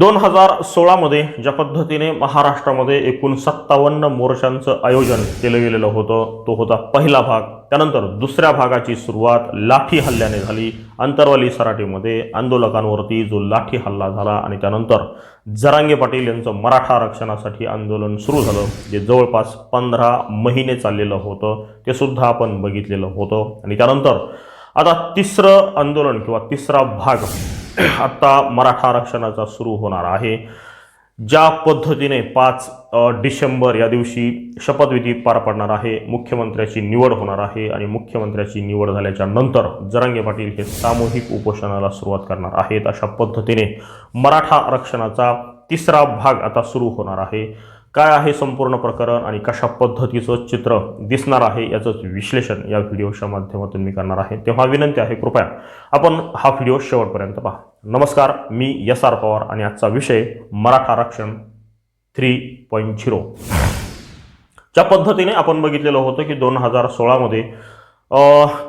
दोन हजार सोळामध्ये ज्या पद्धतीने महाराष्ट्रामध्ये एकूण सत्तावन्न मोर्चांचं आयोजन केलं गेलेलं होतं तो होता पहिला भाग. त्यानंतर दुसऱ्या भागाची सुरुवात लाठी हल्ल्याने झाली. अंतरवाली सराटीमध्ये आंदोलकांवरती जो लाठी हल्ला झाला आणि त्यानंतर जरांगे पाटील यांचं मराठा आरक्षणासाठी आंदोलन सुरू झालं जे जवळपास पंधरा महिने चाललेलं होतं ते सुद्धा आपण बघितलेलं होतं. आणि त्यानंतर आता तिसरं आंदोलन किंवा तिसरा भाग आत्ता मराठा आरक्षणाचा सुरू होणार आहे. ज्या पद्धतीने पाच डिसेंबर या दिवशी शपथविधी पार पडणार आहे मुख्यमंत्र्याची निवड होणार आहे आणि मुख्यमंत्र्याची निवड झाल्याच्यानंतर जरांगे पाटील हे सामूहिक उपोषणाला सुरुवात करणार आहेत. अशा पद्धतीने मराठा आरक्षणाचा तिसरा भाग आता सुरू होणार आहे. काय आहे संपूर्ण प्रकरण आणि कशा पद्धतीचं चित्र दिसणार आहे याचंच विश्लेषण या व्हिडिओच्या माध्यमातून मी करणार आहे. तेव्हा विनंती आहे कृपया आपण हा व्हिडिओ शेवटपर्यंत पहा. नमस्कार मी एस आर पवार आणि आजचा विषय मराठा आरक्षण थ्री पॉईंट झिरो. ज्या पद्धतीने आपण बघितलेलं होतं की दोन हजार सोळामध्ये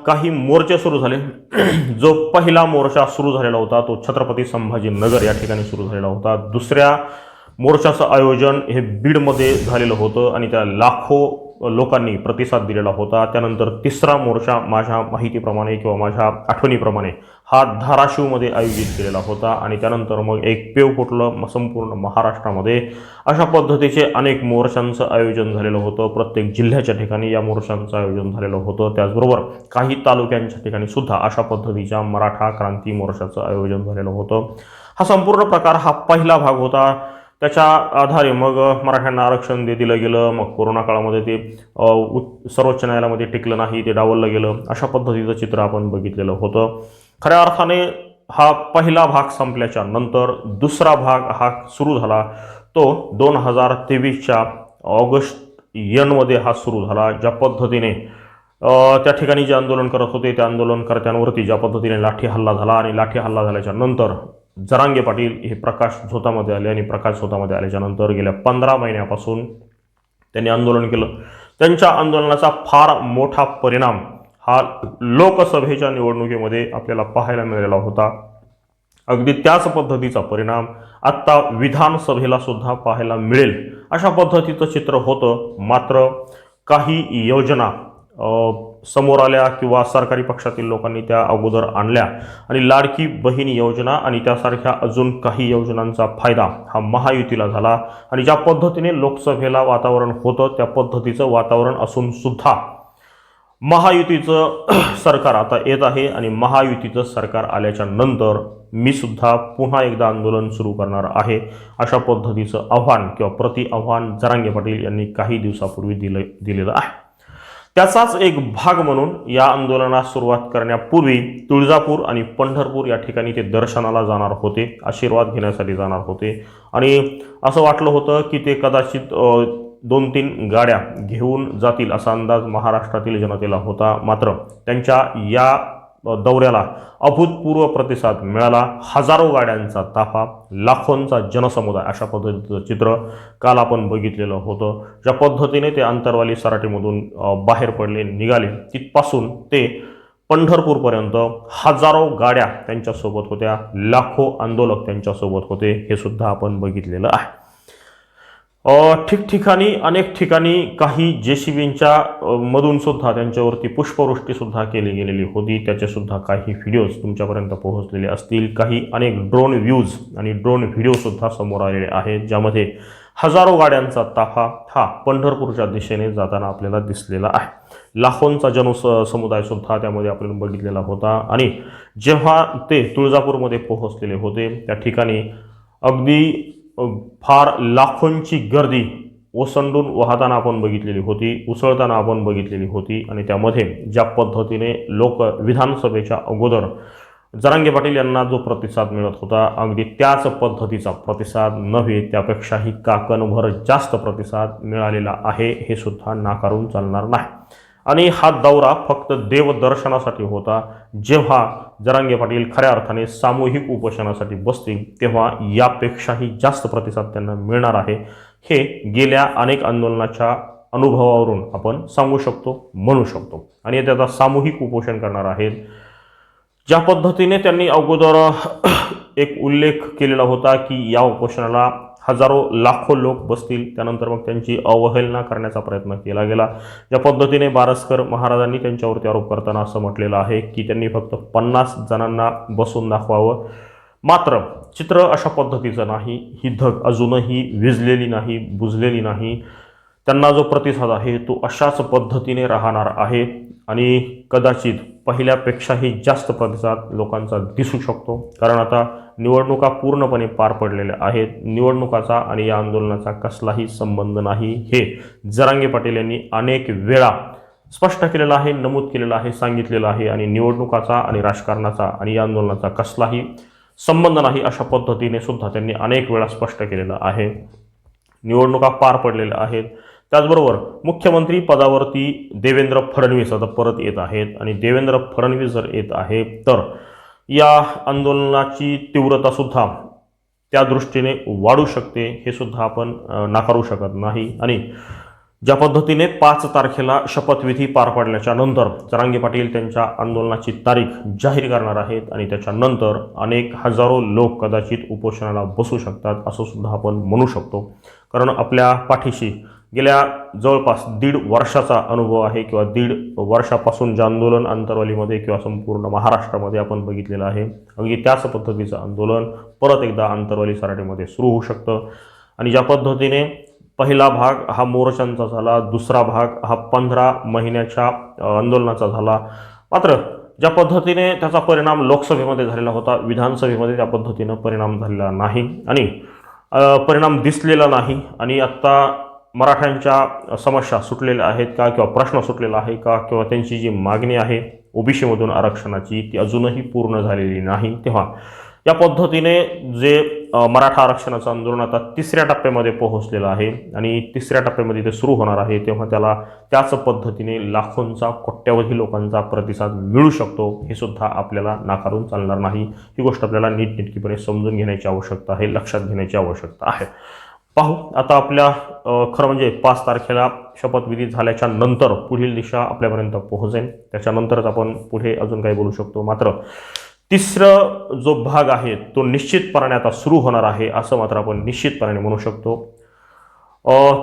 काही मोर्चे सुरू झाले. जो पहिला मोर्चा सुरू झालेला होता तो छत्रपती संभाजीनगर या ठिकाणी सुरू झालेला होता. दुसऱ्या मोर्चाचं आयोजन हे बीडमध्ये झालेलं होतं आणि त्या लाखो लोकांनी प्रतिसाद दिलेला होता. त्यानंतर तिसरा मोर्चा माझ्या माहितीप्रमाणे किंवा माझ्या आठवणीप्रमाणे हा धाराशिवमध्ये आयोजित केलेला होता आणि त्यानंतर मग एक पेव फुटलं संपूर्ण महाराष्ट्रामध्ये. अशा पद्धतीचे अनेक मोर्चांचं आयोजन झालेलं होतं. प्रत्येक जिल्ह्याच्या ठिकाणी या मोर्चांचं आयोजन झालेलं होतं. त्याचबरोबर काही तालुक्यांच्या ठिकाणी सुद्धा अशा पद्धतीच्या मराठा क्रांती मोर्चाचं आयोजन झालेलं होतं. हा संपूर्ण प्रकार हा पहिला भाग होता. त्याच्या आधारे मग मराठ्यांना आरक्षण दे दिलं गेलं. मग कोरोना काळामध्ये ते अ, सर्वोच्च न्यायालयामध्ये टिकलं नाही ते डावललं गेलं. अशा पद्धतीचं चित्र आपण बघितलेलं होतं. खऱ्या अर्थाने हा पहिला भाग संपल्याच्या नंतर दुसरा भाग हा सुरू झाला. तो दोन हजार तेवीसच्या ऑगस्ट यनमध्ये हा सुरू झाला. ज्या पद्धतीने त्या ठिकाणी जे आंदोलन करत होते त्या आंदोलनकर्त्यांवरती ज्या पद्धतीने लाठी हल्ला झाला आणि लाठी हल्ला झाल्याच्यानंतर जरांगे पाटील हे प्रकाश झोतामध्ये आले आणि प्रकाश झोतामध्ये आल्याच्यानंतर गेल्या पंधरा महिन्यापासून त्यांनी आंदोलन केलं. त्यांच्या आंदोलनाचा फार मोठा परिणाम हा लोकसभेच्या निवडणुकीमध्ये आपल्याला पाहायला मिळालेला होता. अगदी त्याच पद्धतीचा परिणाम आत्ता विधानसभेला सुद्धा पाहायला मिळेल. अशा पद्धतीचं चित्र होतं. मात्र काही योजना समोर आल्या किंवा सरकारी पक्षातील लोकांनी त्या अगोदर आणल्या. आणि लाडकी बहीण योजना आणि त्यासारख्या अजून काही योजनांचा फायदा हा महायुतीला झाला. आणि ज्या पद्धतीने लोकसभेला वातावरण होतं त्या पद्धतीचं वातावरण असून सुद्धा महायुतीचं सरकार आता येत आहे आणि महायुतीचं सरकार आल्याच्यानंतर मी सुद्धा पुन्हा एकदा आंदोलन सुरू करणार आहे अशा पद्धतीचं आव्हान किंवा प्रति आव्हान जरांगे पाटील यांनी काही दिवसापूर्वी दिलं दिलेलं आहे. त्याचाच एक भाग म्हणून या आंदोलनास सुरुवात करण्यापूर्वी तुळजापूर आणि पंढरपूर या ठिकाणी ते दर्शनाला जाणार होते आशीर्वाद घेण्यासाठी जाणार होते. आणि असं वाटलं होतं की ते कदाचित दोन तीन गाड्या घेऊन जातील असा अंदाज महाराष्ट्रातील जनतेला होता. मात्र त्यांच्या या दौऱ्याला अभूतपूर्व प्रतिसाद मिळाला. हजारो गाड्यांचा ताफा लाखोंचा जनसमुदाय अशा पद्धतीचं चित्र काल आपण बघितलेलं होतं. ज्या पद्धतीने ते आंतरवाली सराटीमधून बाहेर पडले निघाले तिथपासून ते पंढरपूरपर्यंत हजारो गाड्या त्यांच्यासोबत होत्या. लाखो आंदोलक त्यांच्यासोबत होते. हे सुद्धा आपण बघितलेलं आहे. ठिकठिकाणी अनेक ठिकाणी काही जे सी बींच्या मधूनसुद्धा त्यांच्यावरती पुष्पवृष्टीसुद्धा केली गेलेली होती. त्याचेसुद्धा काही व्हिडिओज तुमच्यापर्यंत पोहोचलेले असतील. काही अनेक ड्रोन व्ह्यूज आणि ड्रोन व्हिडिओसुद्धा समोर आलेले आहेत ज्यामध्ये हजारो गाड्यांचा ताफा हा पंढरपूरच्या दिशेने जाताना आपल्याला दिसलेला आहे. लाखोंचा जनस समुदायसुद्धा त्यामध्ये आपल्याला बघितलेला होता. आणि जेव्हा ते तुळजापूरमध्ये पोहोचलेले होते त्या ठिकाणी अगदी फार लाखोंची गर्दी ओसंडून वाहताना आपण बघितलेली होती उसळताना आपण बघितलेली होती आणि त्यामध्ये ज्या पद्धतीने लोक विधानसभेच्या अगोदर जरांगे पाटील यांना जो प्रतिसाद मिळत होता अगदी त्याच पद्धतीचा प्रतिसाद नव्हे त्यापेक्षाही काकणभर जास्त प्रतिसाद मिळालेला आहे हे सुद्धा नाकारून चालणार नाही. आणि हा दौरा फक्त देवदर्शनासाठी होता. जेव्हा जरांगे पाटील खऱ्या अर्थाने सामूहिक उपोषणासाठी बसतील तेव्हा यापेक्षाही जास्त प्रतिसाद त्यांना मिळणार आहे. हे गेल्या अनेक आंदोलनाच्या अनुभवावरून आपण सांगू शकतो म्हणू शकतो. आणि त्याचा सामूहिक उपोषण करणार आहेत. ज्या पद्धतीने त्यांनी अगोदर एक उल्लेख केलेला होता की या उपोषणाला हजारो लाखो लोक बसतील. त्यानंतर मग त्यांची अवहेलना करण्याचा प्रयत्न केला गेला. ज्या पद्धतीने बारसकर महाराजांनी त्यांच्यावरती आरोप करताना असं म्हटलेलं आहे की त्यांनी फक्त पन्नास जणांना बसून दाखवावं. मात्र चित्र अशा पद्धतीचं नाही. ही धग अजूनही विजलेली नाही बुजलेली नाही. त्यांना जो प्रतिसाद आहे तो अशाच पद्धतीने राहणार आहे. आणि कदाचित पहिल्यापेक्षाही जास्त प्रतिसाद लोकांचा दिसू शकतो. कारण आता निवडणुका पूर्णपणे पार पडलेल्या आहेत. निवडणुकाचा आणि या आंदोलनाचा कसलाही संबंध नाही हे जरांगे पाटील यांनी अनेक वेळा स्पष्ट केलेलं आहे नमूद केलेलं आहे सांगितलेलं आहे आणि निवडणुकाचा आणि राजकारणाचा आणि या आंदोलनाचा कसलाही संबंध नाही अशा पद्धतीने सुद्धा त्यांनी अनेक वेळा स्पष्ट केलेलं आहे. निवडणुका पार पडलेल्या आहेत. त्याचबरोबर मुख्यमंत्री पदावरती देवेंद्र फडणवीस आता परत येत आहेत आणि देवेंद्र फडणवीस जर येत आहे तर या आंदोलनाची तीव्रतासुद्धा त्या दृष्टीने वाढू शकते हे सुद्धा आपण नाकारू शकत नाही. आणि ज्या पद्धतीने पाच तारखेला शपथविधी पार पडल्याच्या नंतर जरांगे पाटील त्यांच्या आंदोलनाची तारीख जाहीर करणार आहेत आणि त्याच्यानंतर अनेक हजारो लोक कदाचित उपोषणाला बसू शकतात असं सुद्धा आपण म्हणू शकतो. कारण आपल्या पाठीशी गेल्या जवळपास दीड वर्षाचा अनुभव आहे किंवा दीड वर्षापासून जे आंदोलन अंतरवालीमध्ये किंवा संपूर्ण महाराष्ट्रामध्ये आपण बघितलेलं आहे. अगदी त्याच पद्धतीचं आंदोलन परत एकदा अंतरवाली सराटीमध्ये सुरू होऊ शकतं. आणि ज्या पद्धतीने पहिला भाग हा मोर्चांचा झाला दुसरा भाग हा पंधरा महिन्याच्या आंदोलनाचा झाला. मात्र ज्या पद्धतीने त्याचा परिणाम लोकसभेमध्ये झालेला होता विधानसभेमध्ये त्या पद्धतीनं परिणाम झालेला नाही आणि परिणाम दिसलेला नाही आणि आत्ता मराठ्यांच्या समस्या सुटलेल्या आहेत का किंवा प्रश्न सुटलेला आहे का किंवा त्यांची जी मागणी आहे ओबीसीमधून आरक्षणाची ती अजूनही पूर्ण झालेली नाही. तेव्हा या पद्धतीने जे मराठा आरक्षणाचं आंदोलन आता तिसऱ्या टप्प्यामध्ये पोहोचलेलं आहे आणि तिसऱ्या टप्प्यामध्ये ते सुरू होणार आहे तेव्हा त्याला त्याच पद्धतीने लाखोंचा कोट्यावधी लोकांचा प्रतिसाद मिळू शकतो हे सुद्धा आपल्याला नाकारून चालणार नाही. ही गोष्ट आपल्याला नीटनेटकीपणे समजून घेण्याची आवश्यकता आहे लक्षात घेण्याची आवश्यकता आहे. पाहू आता आपल्या खरं म्हणजे पाच तारखेला शपथविधी झाल्याच्यानंतर पुढील दिशा आपल्यापर्यंत पोहोचेल. त्याच्यानंतरच आपण पुढे अजून काही बोलू शकतो. मात्र तिसरं जो भाग आहे तो निश्चितपणाने आता सुरू होणार आहे असं मात्र आपण निश्चितपणाने म्हणू शकतो.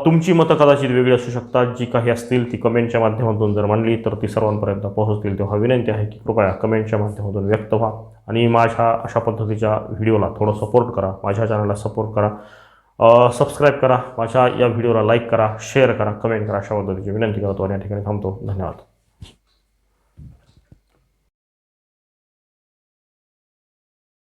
तुमची मतं कदाचित वेगळी असू शकतात जी काही असतील ती कमेंटच्या माध्यमातून जर मांडली तर ती सर्वांपर्यंत पोहोचतील. तेव्हा विनंती आहे की कृपया कमेंटच्या माध्यमातून व्यक्त व्हा. आणि माझ्या अशा पद्धतीच्या व्हिडिओला थोडं सपोर्ट करा. माझ्या चॅनलला सपोर्ट करा. सबस्क्राईब करा. माझ्या या व्हिडिओला लाईक करा शेअर करा कमेंट करा अशा पद्धतीची विनंती करतो. आणि या ठिकाणी थांबतो. धन्यवाद.